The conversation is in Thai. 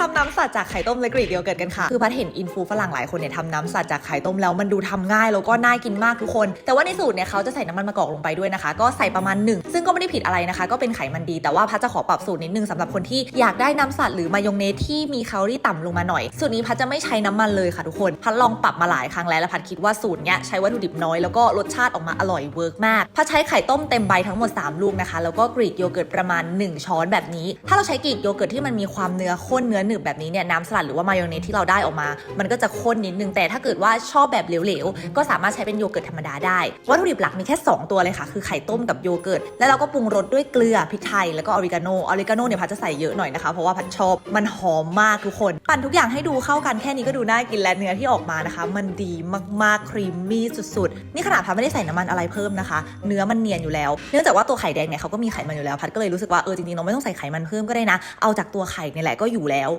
ทำน้ำสัตว์จากไข่ต้มและกรีกโยเกิร์ตกันค่ะ คือพัดเห็นอินฟูฝรั่งหลายคนเนี่ยทำน้ำสัตว์จากไข่ต้มแล้วมันดูทำง่ายแล้วก็น่ากินมากทุกคน แต่ว่าในสูตรเนี่ยเขาจะใส่น้ำมันมะกอกลงไปด้วยนะคะ ก็ใส่ประมาณหนึ่งซึ่งก็ไม่ได้ผิดอะไรนะคะ ก็เป็นไขมันดีแต่ว่าพัดจะขอปรับสูตรนิดนึงสำหรับคนที่อยากได้น้ำสัตว์หรือมายองเนสที่มีแคลอรี่ต่ำลงมาหน่อย สูตรนี้พัดจะไม่ใช้น้ำมันเลยค่ะทุกคนพัดลองปรับมาหลายครั้งแล้วและพัดคิดว่าสูตรเนี้ยใช้วัตถุดิบน้อยแล้วก็รสชาติออกมาอร่อยเวิร์กมากพัดใช้ไข่ต้มเต็มใบทั้งหมด 3 ลูกนะคะ แล้วก็กรีกโยเกิร์ตประมาณ 1 ช้อนแบบนี้ ถ้าเราใช้กรีกโยเกิร์ตที่มันมีความเนื้อข้นเนื้อหนึบแบบนี้เนี่ยน้ำสลัดหรือว่ามายองเนสที่เราได้ออกมา มันก็จะข้นนิดนึงแต่ถ้าเกิดว่าชอบแบบเหลวๆ ก็สามารถใช้เป็นโยเกิร์ตธรรมดาได้ วัตถุดิบหลักมีแค่ 2 ตัวเลยค่ะ คือไข่ต้มกับโยเกิร์ต แล้วเราก็ปรุงรสด้วยเกลือพริกไทยแล้วก็ออริกาโน ออริกาโนเนี่ยพัดจะใส่เยอะหน่อยนะคะ เพราะว่าพัดชอบ มันหอมมากทุกคน ปั่นทุกอย่างให้ดูเข้ากันแค่นี้ก็ดูน่ากินและเนื้อที่ออกมานะคะ มันดีมากๆ ครีมมี่สุดๆ นี่ขนาดพัดไม่ได้ใส่น้ำมันอะไรเพิ่มนะคะ เนื้อมันเนียนอยู่แล้ว เนื่องจากว่าตัวไข่แดงเนี่ยเขาก็มีไขมันอยู่แล้ว พัดก็เลยรู้สึกว่าเออจริงๆเราไม่ต้องใส่ไขมันเพิ่มก็ได้นะ เอาจากตัวไข่เนี่ยแหละก็อยู่แล้ว